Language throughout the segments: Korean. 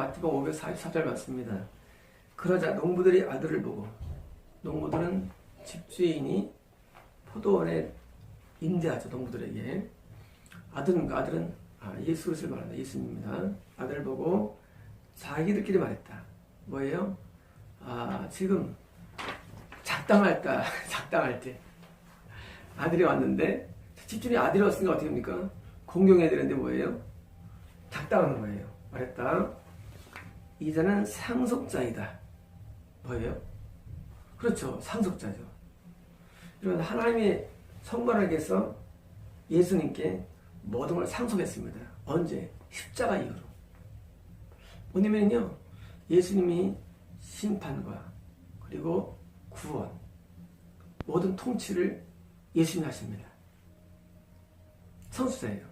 마태복음 544절 맞습니다. 그러자 농부들이 아들을 보고 농부들은 집주인이 포도원에 임대하죠 농부들에게 아들은 그 아들은 아, 예수 그리스도를 말한다 예수님입니다. 아들을 보고 자기들끼리 말했다. 뭐예요? 아 지금 작당할까 작당할 때 아들이 왔는데 집주인이 아들이 왔으니까 어떻게 합니까? 공경해야 되는데 뭐예요? 작당하는 거예요. 말했다. 이 자는 상속자이다. 뭐예요? 그렇죠. 상속자죠. 이런 하나님의 성관에게서 예수님께 모든 걸 상속했습니다. 언제? 십자가 이후로. 뭐냐면요. 예수님이 심판과 그리고 구원, 모든 통치를 예수님이 하십니다. 성수자예요.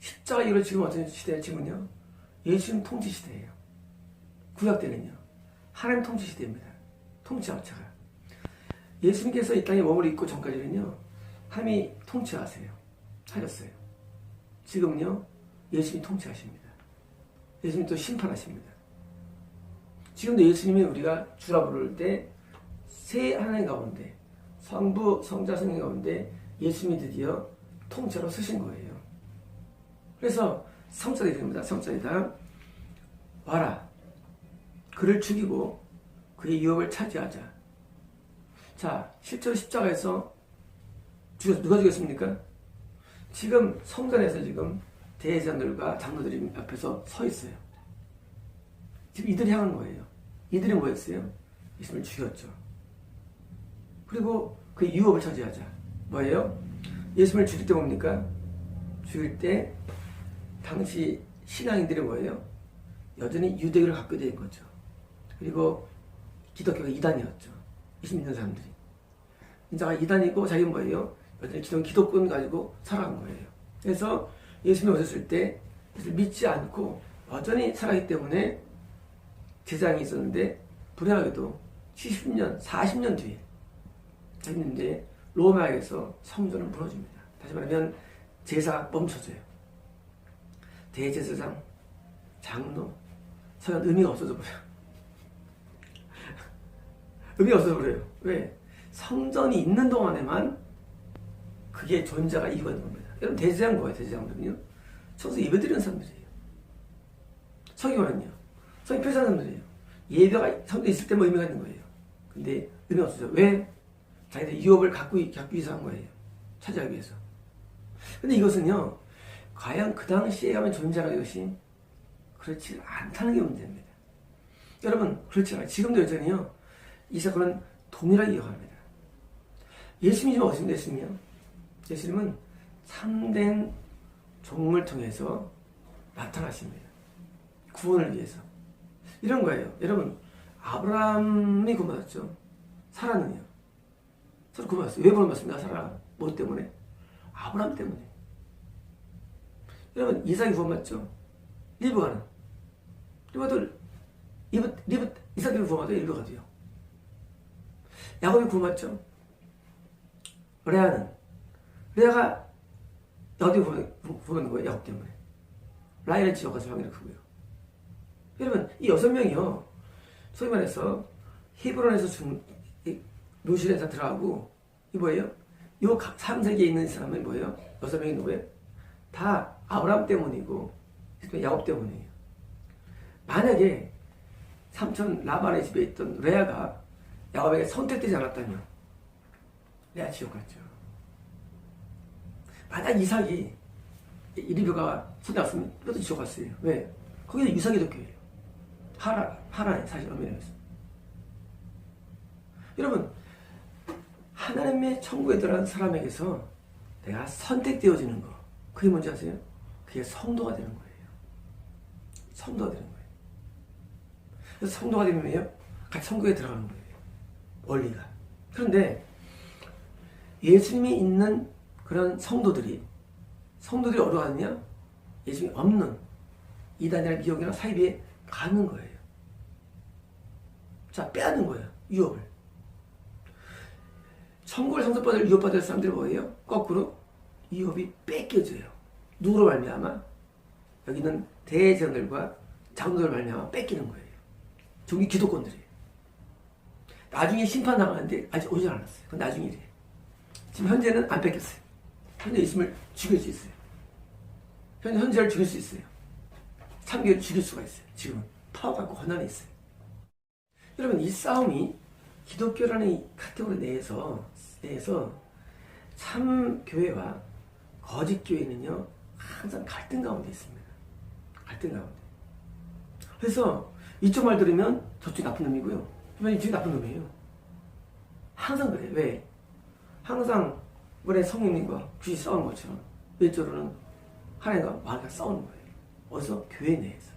십자가 이후로 지금 어떤 시대예요? 지금은요. 예수님 통치 시대예요. 구약 때는요. 하나님 통치 시대입니다. 통치 자체가. 예수님께서 이 땅에 몸을 입고 전까지는요. 하나님이 통치하세요. 하셨어요. 지금은요. 예수님이 통치하십니다. 예수님이 또 심판하십니다. 지금도 예수님이 우리가 주라 부를 때 세 하나님 가운데 성부, 성자, 성령 가운데 예수님이 드디어 통째로 쓰신 거예요. 그래서 성자들이 됩니다. 성자이다. 와라. 그를 죽이고 그의 유업을 차지하자. 자, 실제로 십자가에서 죽였, 누가 죽였습니까? 지금 성전에서 지금 대제사장들과 장로들이 앞에서 서 있어요. 지금 이들이 향한 거예요. 이들이 뭐였어요? 예수님을 죽였죠. 그리고 그 유업을 차지하자. 뭐예요? 예수님을 죽일 때 뭡니까? 죽일 때 당시 신앙인들이 뭐예요? 여전히 유대교를 갖게 된 거죠. 그리고 기독교가 이단이었죠. 20년 사람들이. 인자가 이단이고 자기는 뭐예요? 여전히 기독, 기독권 가지고 살아간 거예요. 그래서 예수님이 오셨을 때 믿지 않고 여전히 살아기 때문에 제장이 있었는데 불행하게도 70년, 40년 뒤에 했는데 로마에서 성전을 무너집니다. 다시 말하면 제사가 멈춰져요. 대제사장, 장로, 서양 의미가 없어져 버려요. 의미가 없어져 버려요. 왜? 성전이 있는 동안에만 그게 존재가 있는 겁니다. 여러분 대제사장 뭐예요? 대제사장들은요? 성서 예배 드리는 사람들이에요. 서기관은요? 성이 필요한 사람들이에요. 예배가 성전에 있을 때뭐 의미가 있는 거예요. 근데 의미가 없어져. 왜? 자기들 유업을 갖고, 갖기 위해서 한 거예요. 차지하기 위해서. 근데 이것은요, 과연 그 당시에 가면 존재하는 것이 그렇지 않다는 게 문제입니다. 여러분, 그렇지 않아요. 지금도 여전히요, 이 사건은 동일하게 기억합니다. 예수님이 어디서 예수님이요? 예수님은 참된 종을 통해서 나타나십니다. 구원을 위해서. 이런 거예요. 여러분, 아브라함이 구원받았죠. 사라는요. 서로 구원받았어요. 왜 구원받습니까? 사라. 뭐 때문에? 아브라함 때문에. 여러분, 이삭이 구원받죠? 리브가는. 리브가도, 리브, 리브, 이삭이 구원받아요? 리브가도요. 야곱이 구원받죠? 레아는. 레아가 어디 구원받는 거예요? 야곱 때문에. 라헬의 지역가서 확인을 크고요. 여러분, 이 여섯 명이요. 소위 말해서 히브론에서 중, 묘실에서 들어가고, 이 뭐예요? 요 3세기에 있는 사람은 뭐예요? 여섯 명이 누구예요? 다 아브라함 때문이고, 야곱 때문이에요. 만약에 삼촌 라반의 집에 있던 레아가 야곱에게 선택되지 않았다면, 레아 지옥 갔죠. 만약 이삭이 리브가 손잡았으면 이것도 지옥 갔어요. 왜? 거기는 이삭이 덕교예요. 하라, 하라의 사실 엄밀해서. 여러분, 하나님의 천국에 들어간 사람에게서 내가 선택되어지는 거. 그게 뭔지 아세요? 그게 성도가 되는 거예요. 성도가 되는 거예요. 성도가 되면요, 같이 천국에 들어가는 거예요. 원리가. 그런데 예수님이 있는 그런 성도들이, 성도들이 가느냐? 예수님이 없는 이단이나 미혹이나 사이비에 가는 거예요. 자, 빼앗는 거예요. 유업을. 천국을 상속받을 유업받을 사람들이 뭐예요? 거꾸로 유업이 뺏겨져요. 누구로 말미암아? 여기는 대제사장들과 장로들 말미암아 뺏기는 거예요. 종이 기독권들이. 나중에 심판 나가는데 아직 오지 않았어요. 그건 나중 일이에요. 지금 현재는 안 뺏겼어요. 현재 있음을 죽일 수 있어요. 현재 현재를 죽일 수 있어요. 참교를 죽일 수가 있어요. 지금은 파워가 있고 권한이 있어요. 여러분 이 싸움이 기독교라는 이 카테고리 내에서 내에서 참 교회와 거짓 교회는요 항상 갈등 가운데 있습니다. 갈등 가운데. 그래서 이쪽 말 들으면 저쪽 나쁜 놈이고요. 그러면 이쪽이 나쁜 놈이에요. 항상 그래. 왜? 항상 우리 성령님과 귀신 싸우는 것처럼 왼쪽으로는 하나님과 마귀가 싸우는 거예요. 어디서? 교회 내에서.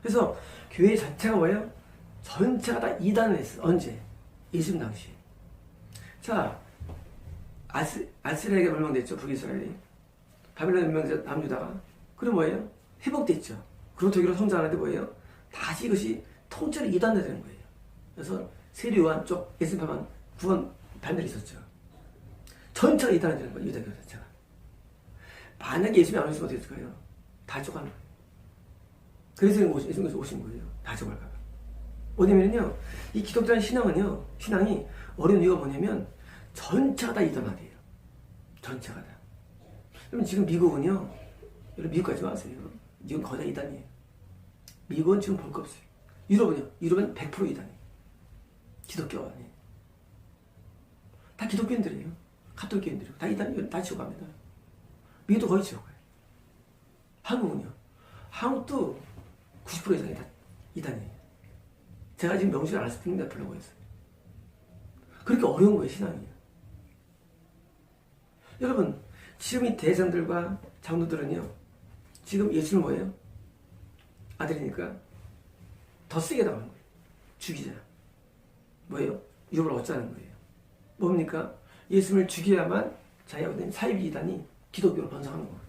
그래서 교회 자체가 뭐예요? 전체가 다 이단을 했어요. 언제? 예수님 당시에. 자, 아스, 아스라엘에게 멸망됐죠. 북이스라엘이. 바빌론 멸망된 남유다가. 그럼 뭐예요? 회복됐죠. 그리고 독일로 성장하는데 뭐예요? 다시 이것이 통째로 이단화되는 거예요. 그래서 세례 요한 쪽 예수님만 구원 반대로 있었죠. 전체가 이단화되는 거예요. 유대교 자체가. 만약에 예수님이 안 오시면 어떻게 될까요? 다 죽어가는 거예요. 그래서 예수님께서 오신 거예요. 다 죽어갈까 봐. 뭐냐면요, 이 기독교라는 신앙은요, 신앙이 어려운 이유가 뭐냐면, 전체가 다 이단화돼요. 전체가 다. 그러면 지금 미국은요, 여러분 미국 가지 마세요. 미국은 거의 다 이단이에요. 미국은 지금 볼 거 없어요. 유럽은요, 유럽은 100% 이단이에요. 기독교가 아니에요. 다 기독교인들이에요. 카톨교인들이에요. 다 이단, 다 지옥 갑니다. 미국도 거의 지옥 가요. 한국은요, 한국도 90% 이상이 다 이단이에요. 제가 지금 명시를 핑계 풀려고 했어요. 그렇게 어려운 거예요, 신앙이. 여러분, 지금 이 대장들과 장로들은요, 지금 예수는 뭐예요? 아들이니까 더 세게 나가는 거예요. 죽이자. 뭐예요? 유업을 얻자는 거예요. 뭡니까? 예수를 죽여야만 자기가 된 사이비 이단이 기독교로 번성하는 거예요.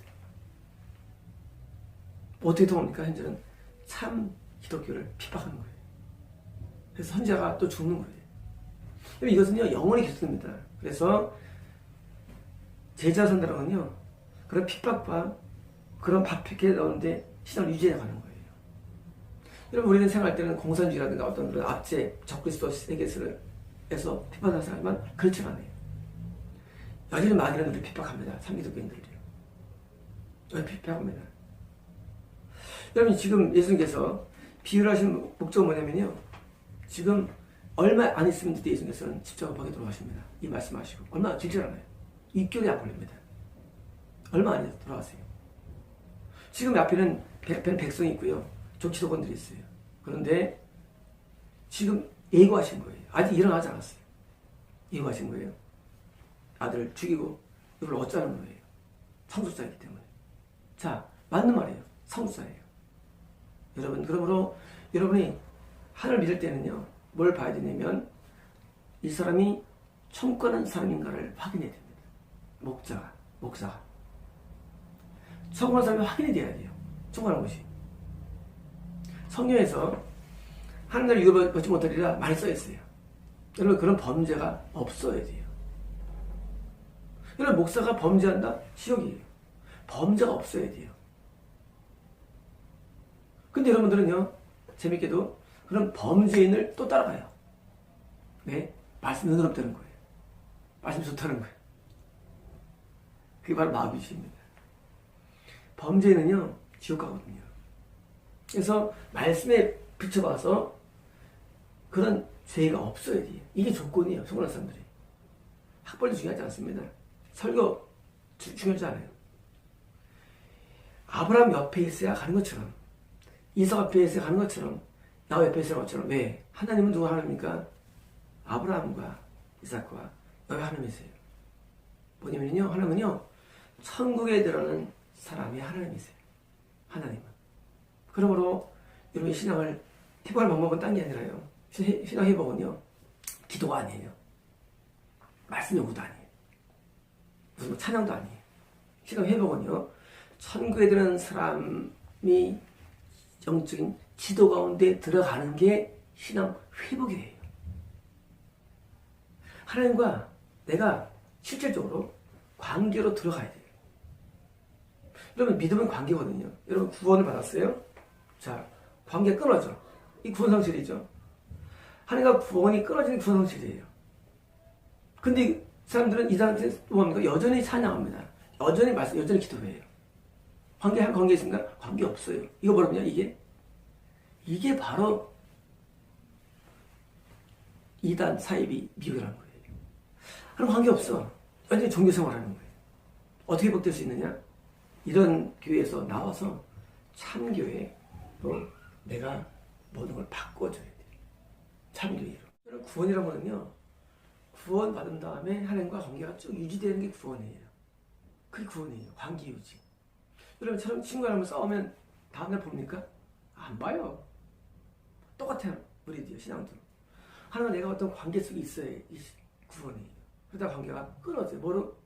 어떻게 통합니까? 현재는 참 기독교를 핍박하는 거예요. 그래서 선자가 또 죽는 거예요. 이것은요, 영원히 계속됩니다. 그래서 제자 선다랑은요, 그런 핍박과 그런 박해에 넣는데 신앙을 유지해 가는 거예요. 여러분, 우리는 생활할 때는 공산주의라든가 어떤 그런 압제, 적그리스도 세계에서 핍박하는 사람만 그렇지 않아요. 여전히 마귀는 우리 핍박합니다. 삼기독교인들이요. 여기 핍박합니다. 여러분, 지금 예수님께서 비유를 하신 목적은 뭐냐면요. 지금 얼마 안 있으면 예수님께서는 십자가박에 돌아가십니다. 이 말씀하시고 얼마 길지 않아요. 6개월이 안 걸립니다. 얼마 안 해서 돌아가세요. 지금 앞에는 백, 백성이 있고요. 정치도건들이 있어요. 그런데 지금 예고하신 거예요. 아직 일어나지 않았어요. 예고하신 거예요. 아들을 죽이고 이걸 어쩌는 거예요. 상속자이기 때문에. 자, 맞는 말이에요. 상속자예요. 여러분, 그러므로 여러분이 하나를 믿을 때는요, 뭘 봐야 되냐면, 이 사람이 천국가는 사람인가를 확인해야 됩니다. 목자가, 목사가. 천국가는 사람이 확인이 돼야 돼요. 천국가는 것이. 성경에서 하나님을 이겨받지 못하리라 많이 써있어요. 여러분, 그런 범죄가 없어야 돼요. 여러분, 목사가 범죄한다? 지옥이에요. 범죄가 없어야 돼요. 근데 여러분들은요, 재밌게도 그런 범죄인을 또 따라가요. 왜? 말씀 눈으로 되는 거예요. 말씀 좋다는 거예요. 그게 바로 마귀입니다. 범죄는요, 지옥 가거든요. 그래서 말씀에 비춰봐서 그런 죄가 없어야 돼요. 이게 조건이에요, 성공한 사람들이. 학벌도 중요하지 않습니다. 설교 주, 중요하지 않아요. 아브라함 옆에 있어야 가는 것처럼, 이삭 앞에 있어야 가는 것처럼, 나 옆에 있어야 것처럼, 왜? 하나님은 누가 하나님입니까? 아브라함과 이삭과 여기 하나님이세요. 뭐냐면요, 하나님은요, 천국에 들어가는 사람이 하나님이세요. 하나님은. 그러므로 여러분 신앙을 회복할 방법은 딴 게 아니라요. 신앙 회복은요, 기도가 아니에요. 말씀 연구도 아니에요. 무슨 뭐 찬양도 아니에요. 신앙 회복은요, 천국에 들어가는 사람이 영적인 지도 가운데 들어가는 게 신앙 회복이에요. 하나님과 내가 실질적으로 관계로 들어가야 돼요. 여러분, 믿음은 관계거든요. 여러분, 구원을 받았어요? 자, 관계 끊어져. 이 구원상실이죠. 하나님과 구원이 끊어지는 구원상실이에요. 근데 이 사람들은 이 사람들이 뭡니까? 여전히 찬양합니다. 여전히 말씀, 여전히 기도해요. 관계, 한 관계 있습니까? 관계 없어요. 이거 뭐냐면 이게, 이게 바로 이단 사입이 미혹이라는 거예요. 하는 관계 없어. 완전히 종교 생활 하는 거예요. 어떻게 회복될 수 있느냐? 이런 교회에서 나와서 참교회 로 내가 모든 걸 바꿔줘야 돼. 참교회로. 여러분, 구원이라고 하면요. 구원 받은 다음에 하나님과 관계가 쭉 유지되는 게 구원이에요. 그게 구원이에요. 관계 유지. 여러분처럼 친구랑 싸우면 다음날 봅니까? 안 봐요. 똑같아요. 우리도요, 신앙도. 하나님 내가 어떤 관계 속에 있어야 이 구원이에요. 그러다 관계가 끊어져요. 뭐로?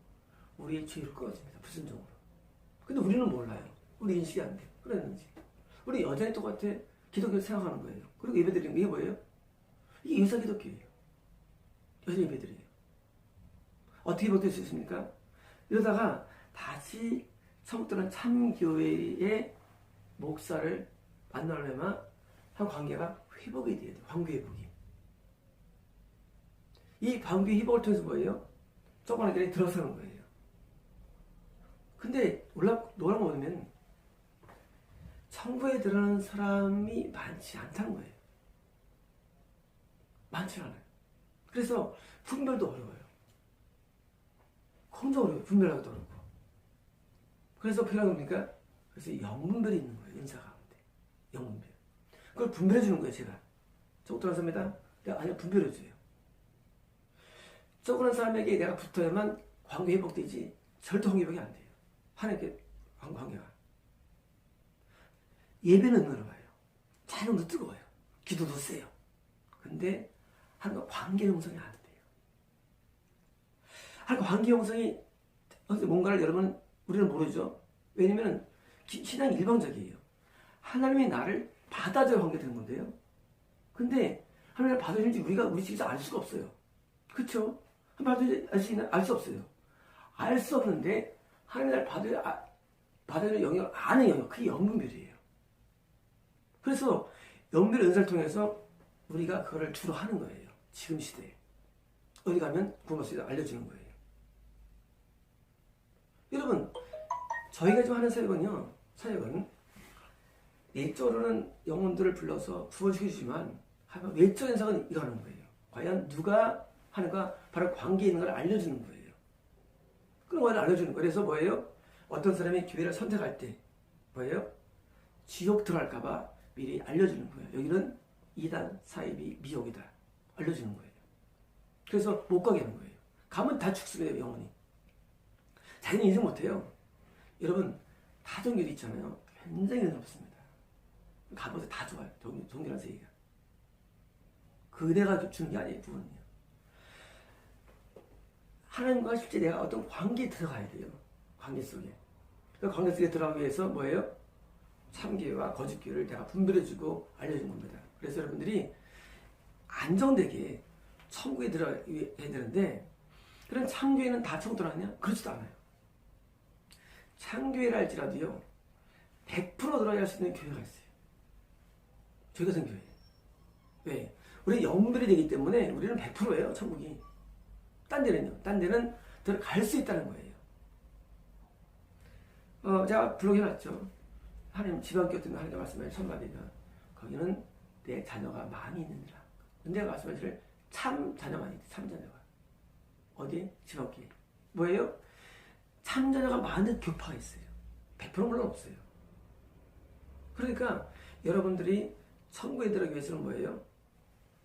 우리의 죄로 끊어집니다. 불순종으로. 근데 우리는 몰라요. 우리 인식이 안 돼. 그랬는지. 우리 여전히 똑같아. 기독교 생각하는 거예요. 그리고 예배 드리는 게 뭐예요? 이게 유사 기독교예요. 여전히 예배 드려요. 어떻게 바뀔 수 있습니까? 이러다가 다시 들은 참교회의 목사를 만나려면 한 관계가 회복이 돼야 돼요. 관계 회복이. 이 관계 회복을 통해서 뭐예요? 길에 들어서는 거예요. 근데 놀라, 놀라 보면 천국에 들어가는 사람이 많지 않다는 거예요. 많지 않아요. 그래서 분별도 어려워요. 공도 어려워요. 분별하기도 어렵고. 그래서 필요한 겁니까? 그래서 영분별이 있는 거예요. 인사 가운데. 영분별. 그걸 분별해 주는 거예요. 제가. 저거 들어섭니다. 내가 아니요 분별해 줘요. 저그런 사람에게 내가 붙어야만 관계 회복되지 절대 관계 회복이 안 돼요. 하나님께 관- 관계가. 예배는 은혜로워요. 찬양도 뜨거워요. 기도도 세요. 근데 하나님과 관계 형성이 안 돼요. 하나님과 관계 형성이 뭔가를 여러분 우리는 모르죠. 왜냐면 신앙이 일방적이에요. 하나님이 나를 받아줘야 관계되는 건데요. 근데 하나님을 받아주는지 우리가 우리 집에서 알 수가 없어요. 그렇죠? 받아주지 알수 없어요. 알 수 없는데 하나님 나를 받아야 아, 받아주는 영역을 아는 영역 그게 영분별이에요. 그래서 영별 은사를 통해서 우리가 그거를 주로 하는 거예요. 지금 시대에. 어디 가면 구원받습니다. 알려주는 거예요. 여러분, 저희가 지금 하는 사역은요, 사역은 내적으로는 영혼들을 불러서 구원시켜주지만, 외적 현상은 이거 하는 거예요. 과연 누가 하는가? 바로 관계에 있는 걸 알려주는 거예요. 그런 걸 알려주는 거예요. 그래서 뭐예요? 어떤 사람이 교회를 선택할 때, 뭐예요? 지옥 들어갈까봐 미리 알려주는 거예요. 여기는 이단 사입이 미혹이다. 알려주는 거예요. 그래서 못 가게 하는 거예요. 가면 다 죽습니다, 영혼이. 자기는 인생 못해요. 여러분, 다종교도 있잖아요. 굉장히 어렵습니다. 가보세요. 다 좋아요. 종, 종교란 세계가. 그대가 주는 게 아니에요, 부모는요. 하나님과 실제 내가 어떤 관계에 들어가야 돼요. 관계 속에. 그 관계 속에 들어가기 위해서 뭐예요? 참교회와 거짓교회를 내가 분별해주고 알려준 겁니다. 그래서 여러분들이 안정되게 천국에 들어가야 되는데 그런 참교회는 다 천국 들어가냐? 그렇지도 않아요. 참교회를 할지라도요 100% 들어갈 수 있는 교회가 있어요. 저희 같은 교회. 왜? 우리 영분별이 되기 때문에 우리는 100%예요 천국이. 딴 데는요. 딴 데는 들어갈 수 있다는 거예요. 어, 제가 블로그 해놨죠. 하나님 지방교 때문에 하나님 말씀하신 선마디가 거기는 내 자녀가 많이 있느니라. 근데 말씀하실 참 자녀가 있대. 참 자녀가. 어디? 지방교회. 뭐예요? 참 자녀가 많은 교파가 있어요. 100% 물론 없어요. 그러니까 여러분들이 천국에 들어가기 위해서는 뭐예요?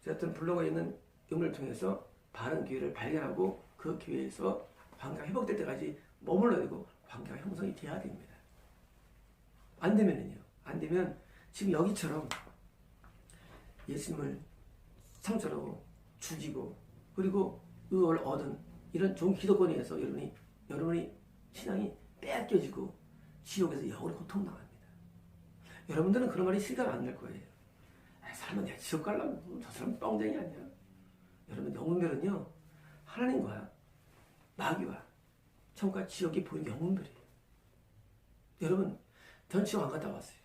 제 어떤 블로그에 있는 용을 통해서 바른 기회를 발견하고 그 기회에서 관계가 회복될 때까지 머물러야 되고 관계가 형성이 돼야 됩니다. 안 되면은요. 안 되면 지금 여기처럼 예수님을 상처로 죽이고 그리고 의를 얻은 이런 좋은 기도권에 의해서 여러분이 여러분이 신앙이 빼앗겨지고 지옥에서 영원히 고통당합니다. 여러분들은 그런 말이 실감 안날 거예요. 아, 설마 내가 지옥 가려면 저 사람 뻥쟁이 아니야. 여러분 영혼별은요 하나님과 마귀와 천국과 지옥이 보이는 영혼별이에요. 여러분 전 지옥 안 갔다 왔어요.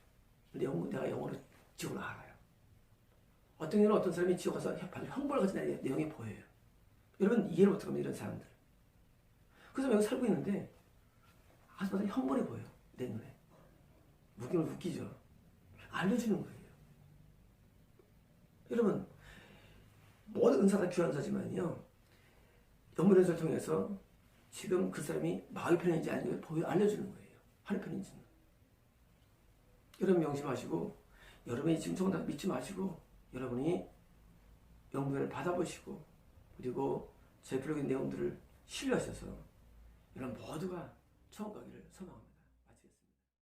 근데 영, 내가 영어로 지옥을 알아요. 어떤 경우는 어떤 사람이 지옥 가서 형벌 같은 내- 내용이 보여요. 여러분 이해를 못하면 이런 사람들. 그래서 여기 살고 있는데 아직도 형벌이 보여 내 눈에. 웃기면 웃기죠. 알려주는 거예요. 여러분 모든 은사가 귀한 은사지만요. 영문 연설을 통해서 지금 그 사람이 마귀 편인지 아닌지 보여 알려주는 거예요. 하나님 편인지는. 여러분 명심하시고 여러분이 지금 정답 믿지 마시고 여러분이 영문을 받아보시고 그리고 제 블로그 내용들을 신뢰하셔서 여러분 모두가 천국 가기를 소망합니다.